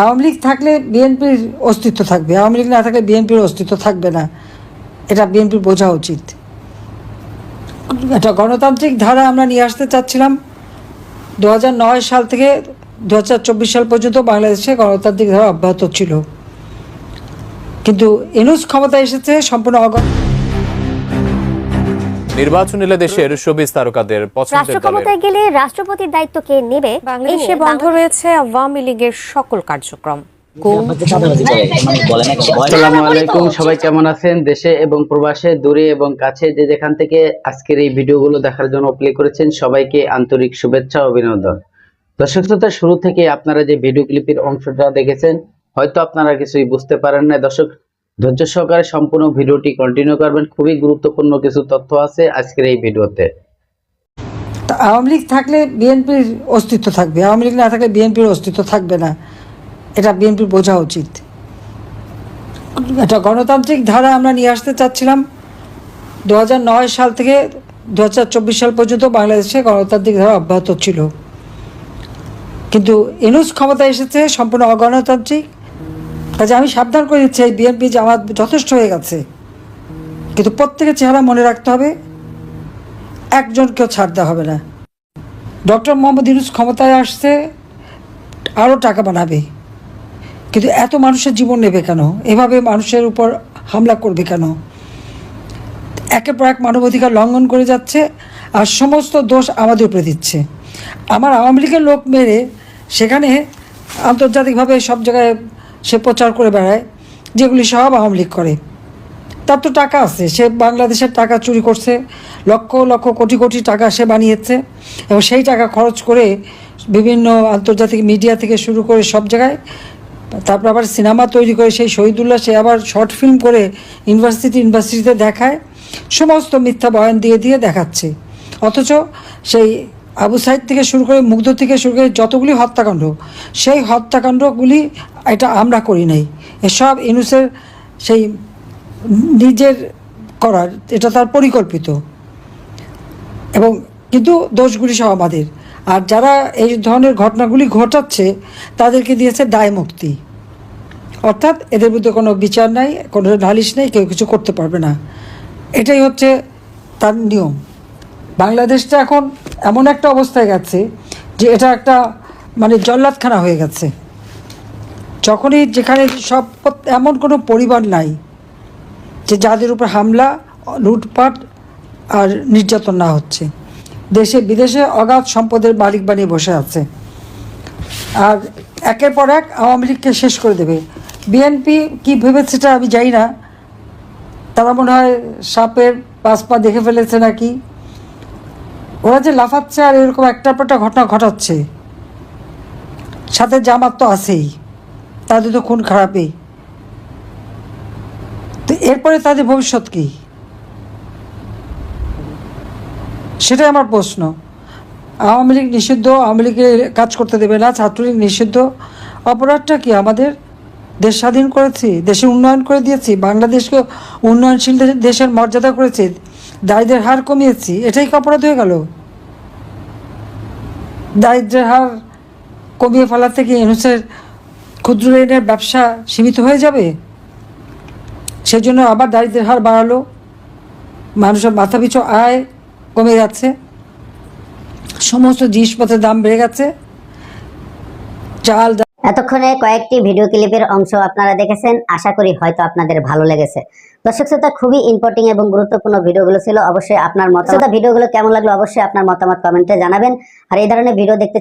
আওয়ামী লীগ থাকলে বিএনপির অস্তিত্ব থাকবে, আওয়ামী লীগ না থাকলে বিএনপির অস্তিত্ব থাকবে না। এটা বিএনপির বোঝা উচিত। একটা গণতান্ত্রিক ধারা আমরা নিয়ে আসতে চাচ্ছিলাম। দু সাল থেকে দু হাজার চব্বিশ সাল পর্যন্ত বাংলাদেশে গণতান্ত্রিক ধারা অব্যাহত ছিল। কিন্তু এনুস ক্ষমতা এসেছে, সম্পূর্ণ অগ নির্বাচন এলে দেশের শোবিজ তারকাদের পছন্দের গেলে রাষ্ট্রপতির দায়িত্ব কে নেবে বাংলাদেশে বন্ধ রয়েছে আওয়ামী লীগের সকল কার্যক্রম। আসসালামু আলাইকুম সবাই কেমন আছেন? দেশে এবং প্রবাসে দূরে এবং কাছে যে যেখান থেকে আজকের এই ভিডিওগুলো দেখার জন্য প্লে করেছেন সবাইকে আন্তরিক শুভেচ্ছা অভিনন্দন। দর্শক শ্রোতা শুরু থেকে আপনারা যে ভিডিও ক্লিপের অংশটা দেখেছেন হয়তো আপনারা কিছুই বুঝতে পারেন না দর্শক ধৈর্য সহকারে সম্পূর্ণ ভিডিওটি কন্টিনিউ করবেন। খুবই গুরুত্বপূর্ণ কিছু তথ্য আছে আজকের এই ভিডিওতে। আওয়ামী লীগ থাকলে বিএনপির অস্তিত্ব থাকবে, আওয়ামী লীগ না থাকলে বিএনপির অস্তিত্ব থাকবে না। এটা বিএনপির বোঝা উচিত। একটা গণতান্ত্রিক ধারা আমরা নিয়ে আসতে চাচ্ছিলাম। দু সাল থেকে দু হাজার চব্বিশ সাল পর্যন্ত বাংলাদেশে গণতান্ত্রিক ধারা অব্যাহত ছিল। কিন্তু এনুস ক্ষমতা এসেছে, সম্পূর্ণ অগণতান্ত্রিক। কাজে আমি সাবধান করে দিচ্ছি, এই বিএনপি জামাত যথেষ্ট হয়ে গেছে। কিন্তু প্রত্যেকের চেহারা মনে রাখতে হবে, একজনকেও ছাড় দেওয়া হবে না। ডক্টর মোহাম্মদ ইউনুস ক্ষমতায় আসছে, আরও টাকা বানাবে। কিন্তু এত মানুষের জীবন নেবে কেন? এভাবে মানুষের উপর হামলা করবে কেন? একের পর এক মানবাধিকার লঙ্ঘন করে যাচ্ছে, আর সমস্ত দোষ আমাদের উপরে দিচ্ছে। আমার আওয়ামী লীগের লোক মেরে সেখানে আন্তর্জাতিকভাবে সব জায়গায় সে প্রচার করে বেড়ায়, যেগুলি সব আওয়ামী লীগ করে। তার তো টাকা আছে, সে বাংলাদেশের টাকা চুরি করছে, লক্ষ লক্ষ কোটি কোটি টাকা সে বানিয়েছে, এবং সেই টাকা খরচ করে বিভিন্ন আন্তর্জাতিক মিডিয়া থেকে শুরু করে সব জায়গায়, তারপর আবার সিনেমা তৈরি করে, সেই শহীদুল্লাহ সে আবার শর্ট ফিল্ম করে ইউনিভার্সিটি ইউনিভার্সিটিতে দেখায়, সমস্ত মিথ্যা বয়ান দিয়ে দিয়ে দেখাচ্ছে। অথচ সেই আবু সাইদ থেকে শুরু করে, মুগ্ধ থেকে শুরু করে যতগুলি হত্যাকাণ্ড, সেই হত্যাকাণ্ডগুলি এটা আমরা করি নাই। এসব ইনুসের সেই নিজের করার, এটা তার পরিকল্পিত। এবং কিন্তু দোষগুলি সব আমাদের। আর যারা এই ধরনের ঘটনাগুলি ঘটাচ্ছে, তাদেরকে দিয়েছে দায় মুক্তি। অর্থাৎ এদের মধ্যে কোনো বিচার নাই, কোনো নালিশ নেই, কেউ কিছু করতে পারবে না। এটাই হচ্ছে তার নিয়ম। বাংলাদেশটা এখন এমন একটা অবস্থায় গেছে যে এটা একটা মানে জল্লাদখানা হয়ে গেছে। যখনই যেখানে সব, এমন কোনো পরিবার নাই যে যাদের উপর হামলা, লুটপাট আর নির্যাতন না হচ্ছে। দেশে, বিদেশে অগাধ সম্পদের মালিক বানিয়ে বসে আছে। আর একের পর এক আওয়ামী লীগকে শেষ করে দেবে। বিএনপি কি ভেবেছে সেটা আমি জানি না। তারা মনে হয় সাপের পাঁচ পা দেখে ফেলেছে নাকি? ওরা যে লাফাচ্ছে আর এরকম একটার পর একটা ঘটনা ঘটাচ্ছে। সাথে জামাত তো আছেই। তাদের তো খুন খারাপই। তো এরপরে তাদের ভবিষ্যৎ কি? সেটাই আমার প্রশ্ন। আওয়ামী লীগ নিষিদ্ধ, আওয়ামী লীগের কাজ করতে দেবে না, ছাত্রলীগ নিষিদ্ধ। অপরাধটা কি আমাদের দেশ স্বাধীন করেছি দেশের উন্নয়ন করে দিয়েছি বাংলাদেশকে উন্নয়নশীল দেশের মর্যাদা করেছি দারিদ্রের হার কমিয়েছি? এটাই কি অপরাধ হয়ে গেল? দারিদ্রের হার কমিয়ে ফেলা থেকে এনুসের ক্ষুদ্র ঋণের ব্যবসা সীমিত হয়ে যাবে? সেই জন্য আবার দারিদ্রের হার বাড়ালো। মানুষের মাথাপিছু আয় কমে যাচ্ছে। সমস্ত জিনিসপত্রের দাম বেড়ে গেছে। চাল এতক্ষণে কয়েকটি ভিডিও ক্লিপের অংশ আপনারা দেখেছেন। আশা করি হয়তো আপনাদের ভালো লেগেছে। দর্শক শ্রোতা, খুবই ইম্পর্টিং এবং গুরুত্বপূর্ণ ভিডিওগুলো ছিল। অবশ্যই আপনার মতামত ভিডিওগুলো কেমন লাগল? অবশ্যই আপনার মতামত কমেন্টে জানাবেন। আর এই ধরনের ভিডিও দেখতে